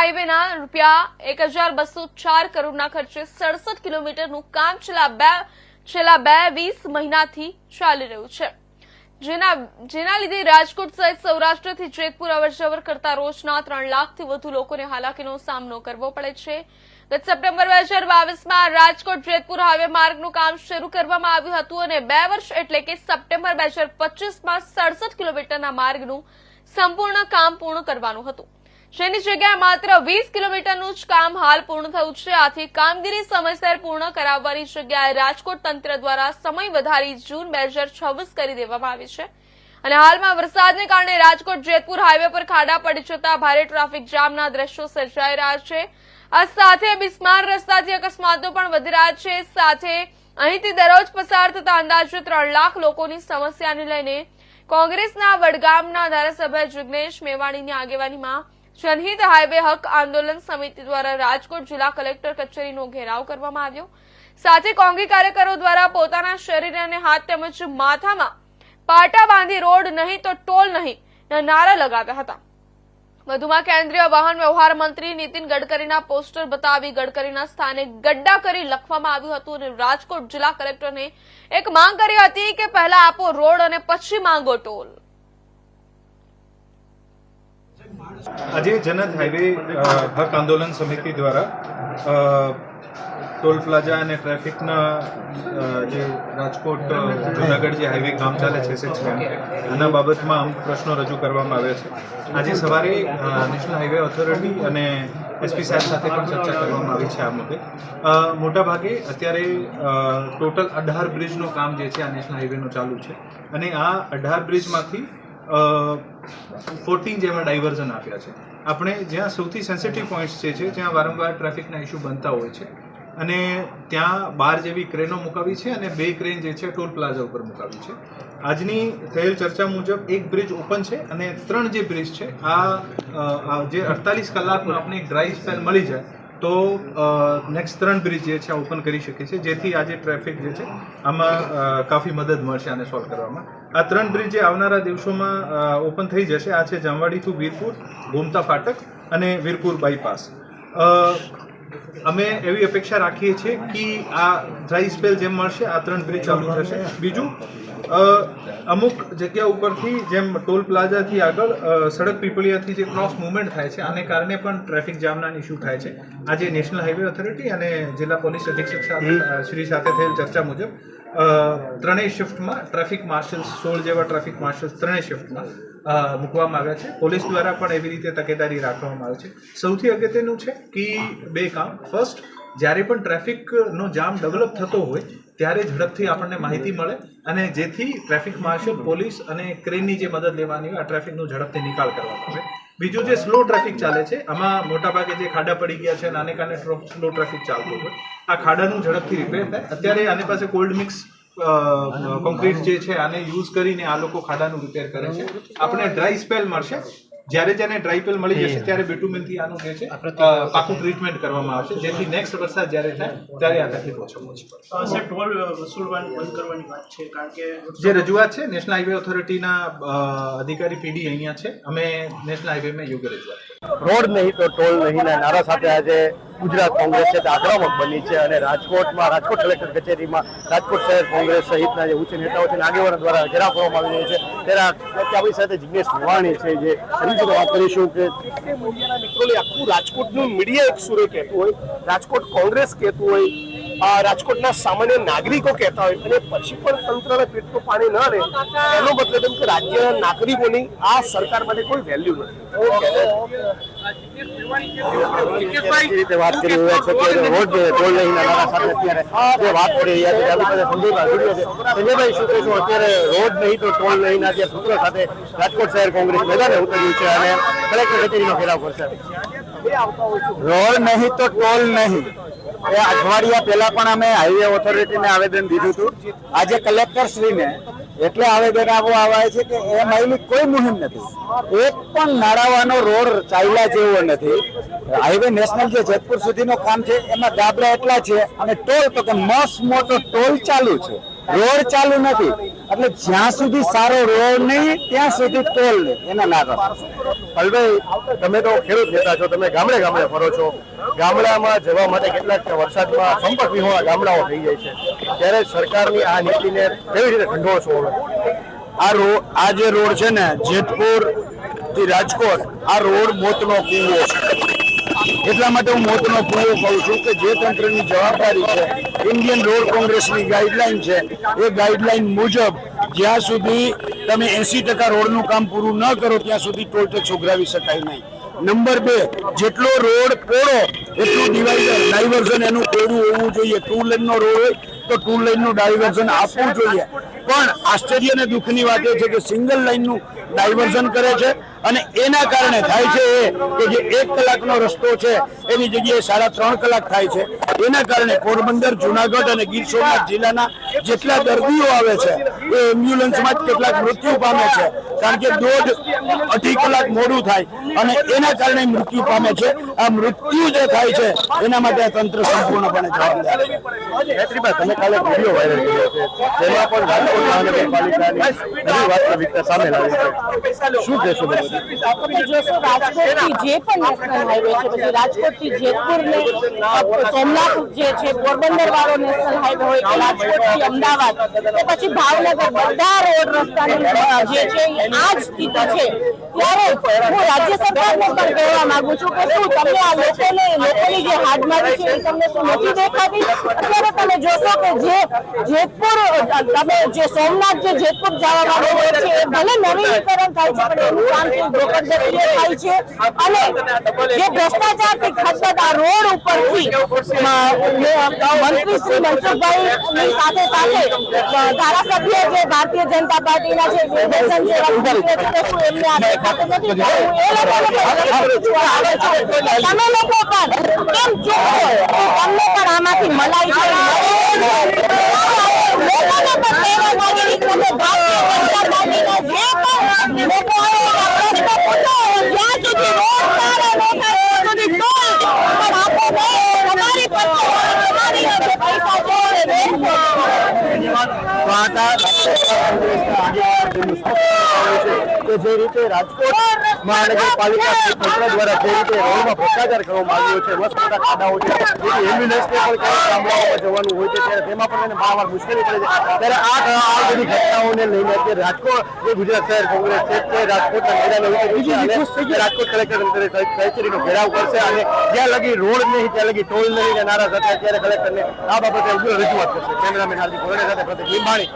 હાઈવેના રૂપિયા એક ચાર કરોડના ખર્ચે સડસઠ કિલોમીટરનું કામ છેલ્લા બે છેલ્લા બે વીસ મહિનાથી ચાલી રહ્યું છે. જેના જેના લીધે રાજકોટ સહિત સૌરાષ્ટ્રથી જેતપુર અવરજવર કરતા રોજના ત્રણ લાખથી વધુ લોકોને હાલાકીનો સામનો કરવો પડે છે. ગત સપ્ટેમ્બર બે હજાર બાવીસમાં રાજકોટ જેતપુર હાઈવે માર્ગનું કામ શરૂ કરવામાં આવ્યું હતું અને બે વર્ષ એટલે કે સપ્ટેમ્બર બે હજાર પચીસમાં સડસઠ કિલોમીટરના માર્ગનું સંપૂર્ણ કામ પૂર્ણ કરવાનું હતું. જેની જગ્યાએ માત્ર વીસ કિલોમીટરનું જ કામ હાલ પૂર્ણ થયું છે? આથી કામગીરી સમયસર પૂર્ણ કરાવવાની જગ્યાએ રાજકોટ તંત્ર દ્વારા સમય વધારી જૂન બે કરી દેવામાં આવી છે. અને હાલમાં વરસાદને કારણે રાજકોટ જેતપુર હાઈવે પર ખાડા પડી જતા ભારે ટ્રાફિક જામના દ્રશ્યો સર્જાઈ રહ્યા છે. આ સાથે બિસ્માર રસ્તાથી અકસ્માતો પણ વધી રહ્યા છે. સાથે અહીંથી દરરોજ પસાર થતા અંદાજે ત્રણ લાખ લોકોની સમસ્યાને લઈને કોંગ્રેસના વડગામના ધારાસભ્ય જિગ્નેશ મેવાણીની આગેવાનીમાં જનહિત હાઈવે હક આંદોલન સમિતિ દ્વારા રાજકોટ જિલ્લા કલેક્ટર કચેરીનો ઘેરાવ કરવામાં આવ્યો. સાથે કોંગી કાર્યકરો દ્વારા પોતાના શરીર અને હાથ તેમજ માથામાં પાટા બાંધી રોડ નહીં તો ટોલ નહીં નારા લગાવ્યા હતા. વધુમાં કેન્દ્રીય વાહન વ્યવહાર મંત્રી નીતિન ગડકરીના પોસ્ટર બતાવી ગડકરીના સ્થાને ગડ્ડા કરી લખવામાં આવ્યું હતું અને રાજકોટ જિલ્લા કલેક્ટરને એક માંગ કરી હતી કે પહેલા આપો રોડ અને પછી માંગો ટોલ. આજે જનત હાઈવે હક આંદોલન સમિતિ દ્વારા ટોલ પ્લાઝા અને ટ્રાફિકના જે રાજકોટ જુનાગઢ જે હાઈવે કામ ચાલે છે આના બાબતમાં અમુક પ્રશ્નો રજૂ કરવામાં આવ્યા છે. આજે સવારે નેશનલ હાઈવે ઓથોરિટી અને એસપી સાહેબ સાથે પણ ચર્ચા કરવામાં આવી છે આ મુદ્દે. મોટાભાગે અત્યારે ટોટલ અઢાર બ્રિજનું કામ જે છે, આ નેશનલ હાઈવેનું ચાલુ છે. અને આ અઢાર બ્રિજમાંથી ફોર્ટીન જેવા ડાયવર્ઝન આપ્યા છે. આપણે જ્યાં સૌથી સેન્સિટિવ પોઈન્ટ્સ જે છે, જ્યાં વારંવાર ટ્રાફિકના ઇસ્યુ બનતા હોય છે, અને ત્યાં બાર જેવી ક્રેનો મુકાવી છે અને બે ક્રેન જે છે ટોલ પ્લાઝા ઉપર મુકાવી છે. આજની થયેલ ચર્ચા મુજબ એક બ્રિજ ઓપન છે અને ત્રણ જે બ્રિજ છે, આ જે અડતાલીસ કલાકનો આપણે એક ડ્રાય સ્પેલ મળી જાય, તો નેક્સ્ટ ત્રણ બ્રિજ જે છે ઓપન કરી શકે છે જેથી આજે ટ્રાફિક જે છે, આમાં કાફી મદદ મળશે આને સોલ્વ કરવામાં. આ ત્રણ બ્રિજ જે આવનારા દિવસોમાં ઓપન થઈ જશે. આ છે જામવાડી ટુ વીરપુર ગોમતા ફાટક અને વીરપુર બાયપાસ. અમે એવી અપેક્ષા રાખીએ છીએ કે આ ડ્રાય સ્પેલ જેમ મળશે આ ત્રણ બ્રિજ ચાલુ થશે. બીજું અમુક જગ્યા ઉપરથી જેમ ટોલ પ્લાઝાથી આગળ સડક પીપળિયાથી જે ક્રોસ મુવમેન્ટ થાય છે આને કારણે પણ ટ્રાફિક જામના ઇસ્યુ થાય છે. આજે નેશનલ હાઈવે ઓથોરિટી અને જિલ્લા પોલીસ અધિક્ષક શ્રી સાથે થયેલ ચર્ચા મુજબ ત્રણેય શિફ્ટમાં ટ્રાફિક માર્શલ્સ સોળ જેવા ટ્રાફિક માર્શલ્સ ત્રણેય શિફ્ટમાં મૂકવામાં આવ્યા છે. પોલીસ દ્વારા પણ એવી રીતે તકેદારી રાખવામાં આવે છે. સૌથી અગત્યનું છે કે બે કામ. ફર્સ્ટ જ્યારે પણ ટ્રાફિકનો જામ ડેવલપ થતો હોય, ત્યારે ઝડપથી આપણને માહિતી મળે અને જેથી ટ્રાફિક માર્શલ પોલીસ અને ક્રેનની જે મદદ લેવાની હોય, આ ટ્રાફિકનો ઝડપથી નિકાલ કરવામાં આવે બીજું જે સ્લો ટ્રાફિક ચાલે છે, આમાં મોટાભાગે જે ખાડા પડી ગયા છે, નાને કારણે સ્લો ટ્રાફિક ચાલતું હોય, આ ખાડાનું ઝડપથી રિપેર થાય. અત્યારે આની પાસે કોલ્ડ મિક્સ કોન્ક્રીટ જે છે, આને યુઝ કરીને આ લોકો ખાડાનું રિપેર કરે છે. આપણે ડ્રાય સ્પેલ મળશે. જ્યારે જ્યારે ડ્રાય સ્પેલ મળી જશે ત્યારે બેટુમેનથી આનું જે છે પાકું ટ્રીટમેન્ટ કરવામાં આવશે. જેથી નેક્સ્ટ વરસાદ જ્યારે થાય ત્યારે આ તકલીફ ઓછો ઓછી પડે ટોલ વસૂલવાની બંધ કરવાની વાત છે કારણ કે જે રજૂઆત છે નેશનલ હાઈવે ઓથોરિટીના અધિકારી પીડી અહીંયા છે. અમે નેશનલ હાઈવેમાં યોગ્ય રજૂઆત. રોડ નહીં તો ટોલ નહીં ના નારા સાથે આજે ગુજરાત કોંગ્રેસ છે, તે આક્રમક બની છે અને રાજકોટમાં, રાજકોટ કલેક્ટર કચેરીમાં, રાજકોટ શહેર કોંગ્રેસ સહિતના જે ઉચ્ચ નેતાઓ છે, આગેવાનો દ્વારા ઘેરાવ કરવામાં આવી રહ્યો છે. ત્યારે આપણી સાથે જિજ્ઞેશ મેવાણી છે, જે એની વાત કરીશું કે આખું રાજકોટનું મીડિયા એક સુરે કહેતું હોય, રાજકોટ કોંગ્રેસ કહેતું હોય રાજકોટના સામાન્ય નાગરિકો કહેતા હોય અને પછી પણ તંત્રને પેટનું પાણી ન રહે એનો મતલબ એમ કે રાજ્યના નાગરિકોની આ સરકાર માટે કોઈ વેલ્યુ નથી. રાજકોટ શહેર કોંગ્રેસ મેદાને ઉતર્યું છે અને કલેક્ટર કચેરીનો ઘેરાવ કરશે. રોડ નહીં તો ટોલ નહીં. એ અઠવાડિયા પહેલા પણ અમે હાઈવે ઓથોરિટીને આવેદન દીધું હતું. આજે કલેક્ટર શ્રીને એટલે આવેદન આપવા આવ્યા છે કે એ માયલી કોઈ મુહિમ નથી. એક પણ નાળાવાનો રોડ ચાલ્યા જેવો નથી. હાઈવે નેશનલ જે જેતપુર સુધીનો કામ છે, એમાં ગાબડા એટલા છે અને ટોલ તો કે મસ્ત મોટો ટોલ ચાલુ છે. રોડ ચાલુ નથી. એટલે જ્યાં સુધી સારો રોડ નહીં ત્યાં સુધી ટોલ નહીં એના ના કરો તમે તો ખેડૂત નેતા છો તમે ગામડે ગામડે ફરો છો. ગામડામાં જવા માટે કેટલાક વરસાદમાં સંપર્ક વિહોણા ગામડાઓ થઈ જાય છે. ત્યારે સરકારની આ નીતિને કેવી રીતે ઠંડો છો હવે? આ રોડ આ જે રોડ છે ને જેતપુરથી રાજકોટ આ રોડ મોતનો કૂવો છે. એટલા માટે હું મોતનો કૂવો કહું છું કે જે તંત્રની જવાબદારી છે ઇન્ડિયન રોડ કોંગ્રેસની ગાઈડલાઈન છે. એ ગાઈડલાઈન મુજબ જ્યાં સુધી તમે એસી ટકા રોડનું કામ પૂરું ન કરો, ત્યાં સુધી ટોલ ટેક્સ ઉઘરાવી શકાય નહીં. નંબર બે, જેટલો રોડ પોળો, એટલું ડિવાઈડર ડાયવર્ઝન એનું કોડું હોવું જોઈએ. ટુ લેનનો રોડ હોય તો ટુ લેનનું ડાયવર્ઝન આપવું જોઈએ. પણ આશ્ચર્ય અને દુઃખની વાત એ છે કે સિંગલ લાઈનનું ડાયવર્ઝન કરે છે અને એના કારણે થાય છે એ કે જે એક કલાકનો રસ્તો છે, એની જગ્યાએ સાડા ત્રણ કલાક થાય છે. એના કારણે પોરબંદર, જુનાગઢ અને ગીર સોમનાથ જિલ્લાના જેટલા દર્દીઓ આવે છે, એ એમ્બ્યુલન્સમાં જ કેટલાક મૃત્યુ પામે છે. કારણ કે દોઢ અઢી કલાક મોડું થાય અને એના કારણે મૃત્યુ પામે છે. આ મૃત્યુ જે થાય છે, એના માટે આ તંત્ર સંપૂર્ણપણે જવાબદાર છે. તમે કાલે વીડિયો વાયરલ કર્યો છે. તેમાં પણ રાજકોટ મહાનગરપાલિકાની નવી વાસ્તવિકતા સામે લાવી છે. શું કહેશો તમે? તમે? જોશો રાજકોટથી જે પણ નેશનલ હાઈવે છે પછી રાજકોટથી જેતપુર ને સોમનાથ જે છે પોરબંદર વાળો નેશનલ હાઈવે હોય કે રાજકોટથી અમદાવાદ. કે પછી ભાવનગર બધા રોડ રસ્તાની જે છે આ જ સ્થિતિ છે. ત્યારે હું રાજ્ય સરકારને પણ કહેવા માંગુ છું કે શું તમને આ લોકોને લોકોની જે હાડમારી છે એ તમને શું નથી દેખાતી? અત્યારે તમે જોશો કે જે જેતપુર તમે જે સોમનાથ જે જેતપુર જવા માંગો છે એ ભલે નવીનીકરણ થાય છે પણ એનું કામ છે બ્રોકર થાય છે. અને જે ભ્રષ્ટાચારથી ખતબત આ રોડ ઉપરથી મંત્રી શ્રી મનસુખભાઈ ની સાથે સાથે ધારાસભ્ય જે ભારતીય જનતા પાર્ટીના છે નિર્દેશન જે રાષ્ટ્રીય છે શું એમને આ દેખાતું નથી. તો હું એ લોકોને પણ પૂછવા આવે છે. કે તમે લોકો પણ કેમ છો? તમને પણ આમાંથી મલાઈ છે? લોકોને પણ કહેવા કે તમે ભારતીય જનતા પાર્ટીના જે પણ લોકો આવે એના પ્રશ્ન પૂછો જ્યાં સુધી રોડ સારા ન થાય ત્યાં સુધી ટોલ પણ આપો નહીં તમારી પાસે તમારી જે પૈસા છે એ વેચો. તો આ હતા રાજકોટ કોંગ્રેસના આગેવાન જેમનું સ્પષ્ટ કહેવું છે કે જે રીતે રાજકોટ મહાનગરપાલિકા તંત્ર દ્વારા જે રીતે રોડમાં ભ્રષ્ટાચાર કરવામાં આવ્યો છે મસ્ત મોટા ખાડાઓ છે જેથી એમ્બ્યુલન્સને પણ ક્યાંક ગામડાઓમાં જવાનું હોય છે ત્યારે તેમાં પણ એને વારંવાર મુશ્કેલી પડે છે. ત્યારે આ આ બધી ઘટનાઓને લઈને અત્યારે રાજકોટ જે ગુજરાત શહેર કોંગ્રેસ છે તે રાજકોટના મેદાને ઉતરી છે. અને રાજકોટ કલેક્ટર કચેરીનો ઘેરાવ કરશે અને જ્યાં લગી રોડ નહીં ત્યાં લગી ટોલ નહીં નારા સાથે અત્યારે કલેક્ટરને આ બાબતે રજૂઆત કરશે કેમેરામેન હાર્દિક ભોરડે સાથે પ્રતિક લીંબાણી